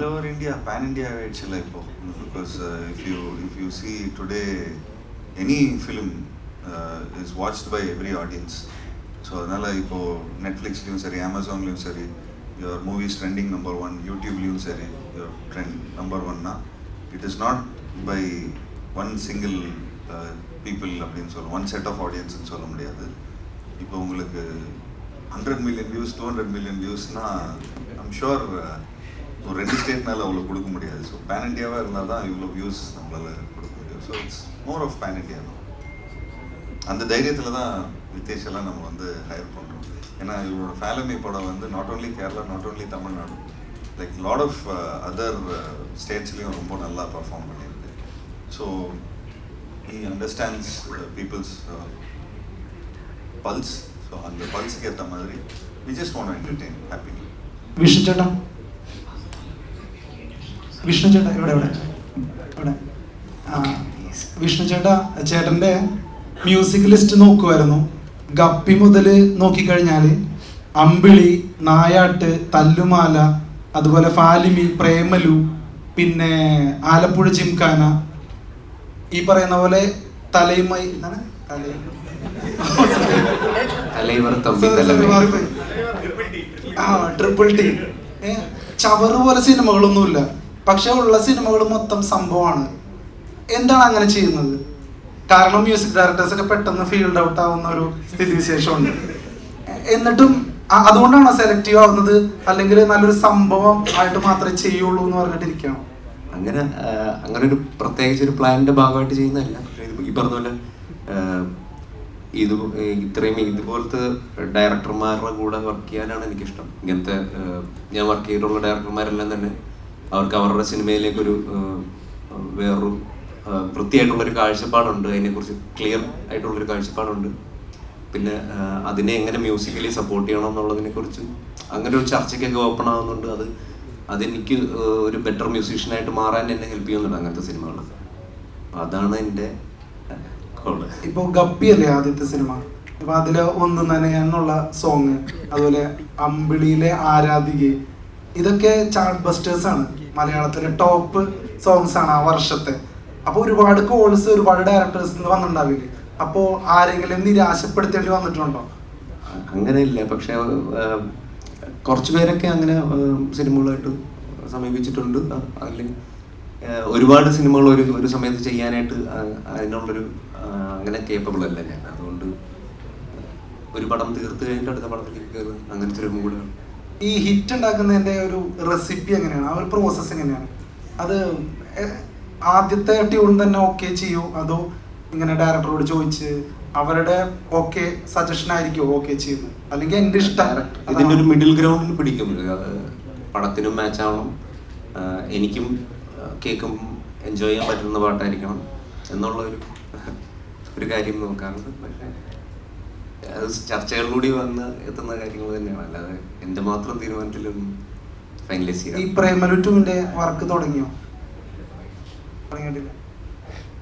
All over India pan India இல்லை இப்போ because if you if you see today any film is watched by every audience so அதனால் இப்போது நெட்ஃப்ளிக்ஸ்லையும் சரி அமேசான்லேயும் சரி your movies trending number one யூடியூப்லேயும் சரி யுவர் ட்ரெண்ட் நம்பர் ஒன்னா it is not by one single people அப்படின்னு சொல்ல ஒன் செட் ஆஃப் ஆடியன்ஸ்னு சொல்ல முடியாது. இப்போ உங்களுக்கு hundred million views two hundred million வியூஸ்னால் I'm sure so ரெண்டு ஸ்டேட்னால அவ்வளோ கொடுக்க முடியாது. ஸோ பேன் இண்டியாவாக இருந்தால் தான் இவ்வளோ வியூஸ் நம்மளால் கொடுக்க முடியும். So it's more of pan India தான். அந்த தைரியத்தில் தான் வித்தேஷெல்லாம் நம்ம வந்து ஹையர் பண்ணுறோம் ஏன்னா இவரோட ஃபேலமி படம் வந்து not only Kerala not only Tamil Nadu like lot of other ஸ்டேட்ஸ்லேயும் ரொம்ப நல்லா பர்ஃபார்ம் பண்ணியிருக்கு. So he understands people's pulse so அந்த பல்ஸுக்கு ஏற்ற மாதிரி we just entertain happy vision Vishnu ചേട്ടാ ഇവിടെ ഇവിടെ. ഇവിടെ ആ, വിഷ്ണു ചേട്ടാ ചേട്ടന്റെ മ്യൂസിക് ലിസ്റ്റ് നോക്കുമായിരുന്നു ഗപ്പി മുതൽ നോക്കിക്കഴിഞ്ഞാൽ അമ്പിളി നായാട്ട് തല്ലുമാല അതുപോലെ ഫാലിമി പ്രേമലു പിന്നെ ആലപ്പുഴ ജിംഖാന ഈ പറയുന്ന പോലെ തലയുമായി ട്രിപ്പിൾ ടി ചവറ് പോലെ സിനിമകളൊന്നുമില്ല. പക്ഷെ ഉള്ള സിനിമകൾ മൊത്തം സംഭവമാണ്. എന്താണ് അങ്ങനെ ചെയ്യുന്നത്? കാരണം മ്യൂസിക് ഡയറക്ടേഴ്സ് ഒക്കെ പെട്ടെന്ന് ഫീൽഡ് ഔട്ട് ആവുന്ന ഒരു സ്ഥിതിവിശേഷമുണ്ട്. വിശേഷമുണ്ട് എന്നിട്ടും അതുകൊണ്ടാണോ സെലക്റ്റീവ് ആവുന്നത്? അല്ലെങ്കിൽ നല്ലൊരു സംഭവം ആയിട്ട് മാത്രമേ ചെയ്യുള്ളൂ എന്ന് പറഞ്ഞിട്ടിരിക്കണം? അങ്ങനെ അങ്ങനെ ഒരു പ്രത്യേകിച്ച് ഒരു പ്ലാനിന്റെ ഭാഗമായിട്ട് ചെയ്യുന്നതല്ല. ഈ പറഞ്ഞ പോലെ ഇത് ഇത്രയും ഇതുപോലത്തെ ഡയറക്ടർമാരുടെ കൂടെ വർക്ക് ചെയ്യാനാണ് എനിക്കിഷ്ടം. ഇങ്ങനത്തെ ഞാൻ വർക്ക് ചെയ്തിട്ടുള്ള ഡയറക്ടർമാരെല്ലാം തന്നെ അവർക്ക് അവരുടെ സിനിമയിലേക്കൊരു വേറൊരു വൃത്തിയായിട്ടുള്ളൊരു കാഴ്ചപ്പാടുണ്ട്. അതിനെക്കുറിച്ച് ക്ലിയർ ആയിട്ടുള്ളൊരു കാഴ്ചപ്പാടുണ്ട്. പിന്നെ അതിനെ എങ്ങനെ മ്യൂസിക്കലി സപ്പോർട്ട് ചെയ്യണം എന്നുള്ളതിനെ കുറിച്ച് അങ്ങനെ ഒരു ചർച്ചയ്ക്കൊക്കെ ഓപ്പൺ ആവുന്നുണ്ട്. അത് അതെനിക്ക് ഒരു ബെറ്റർ മ്യൂസീഷ്യനായിട്ട് മാറാൻ എന്നെ ഹെൽപ്പ് ചെയ്യുന്നുണ്ട് അങ്ങനത്തെ സിനിമകൾ. അതാണ് എന്റെ ഇപ്പോൾ ഇപ്പൊ ഗപ്പി അല്ലേ ആദ്യത്തെ സിനിമ? അപ്പൊ അതിൽ ഒന്ന് നനയാന്നുള്ള സോങ് അതുപോലെ അമ്പിളിയിലെ ആരാധിക ഇതൊക്കെ ചാർട്ട് ബസ്റ്റേഴ്സ് ആണ്. മലയാളത്തിലെ ടോപ്പ് സോങ്സ് ആണ് ആ വർഷത്തെ. അപ്പൊ ഒരുപാട് കോൾസ് ഒരുപാട് ഡയറക്ടേഴ്സ് നിന്ന് വന്നിട്ടുണ്ടാവില്ലേ? അപ്പോൾ ആരെങ്കിലും നിരാശപ്പെടുത്തേണ്ടി വന്നിട്ടുണ്ടോ? അങ്ങനെ ഇല്ല പക്ഷെ കുറച്ച് പേരൊക്കെ അങ്ങനെ സിനിമകളായിട്ട് സമീപിച്ചിട്ടുണ്ട്. അതിൽ ഒരുപാട് സിനിമകൾ ഒരു ഒരു സമയത്ത് ചെയ്യാനായിട്ട് അതിനുള്ളൊരു അങ്ങനെ കേപ്പബിൾ അല്ല ഞാൻ. അതുകൊണ്ട് ഒരു പടം തീർത്ത് കഴിഞ്ഞിട്ട് അടുത്ത പടത്തിലേക്ക് കയറുക അങ്ങനത്തെ ഒരു മൂടാണ് ഈ ഹിറ്റ് ഉണ്ടാക്കുന്നതിന്റെ ഒരു റെസിപ്പി എങ്ങനെയാണ്? ആ ഒരു പ്രോസസ്സ് എങ്ങനെയാണ്? അത് ആദ്യത്തെ ട്യൂൺ തന്നെ ഓക്കെ ചെയ്യൂ? അതോ ഇങ്ങനെ ഡയറക്ടറോട് ചോദിച്ച് അവരുടെ ഓക്കെ സജഷൻ ആയിരിക്കും ഓക്കെ ചെയ്യുന്നത്? അല്ലെങ്കിൽ എന്റെ ഇഷ്ടം? ഇതിന്റെ ഒരു മിഡിൽ ഗ്രൗണ്ടിൽ പിടിക്കും. പടത്തിനും മാച്ച് ആവണം. എനിക്കും കേൾക്കും എൻജോയ് ചെയ്യാൻ പറ്റുന്ന പാട്ടായിരിക്കണം എന്നുള്ള ഒരു ഒരു കാര്യം നോക്കാറുണ്ട്. പക്ഷേ ചർച്ചകളിലൂടെ വന്ന് എത്തുന്ന കാര്യങ്ങൾ തന്നെയാണ്. അല്ലാതെ എന്റെ മാത്രം തീരുമാനത്തിലൊന്നും ഫൈനലൈസ് ഈ പ്രൈമറി ടുവിന്റെ വർക്ക് തുടങ്ങിയോ? തുടങ്ങിയിട്ടില്ല.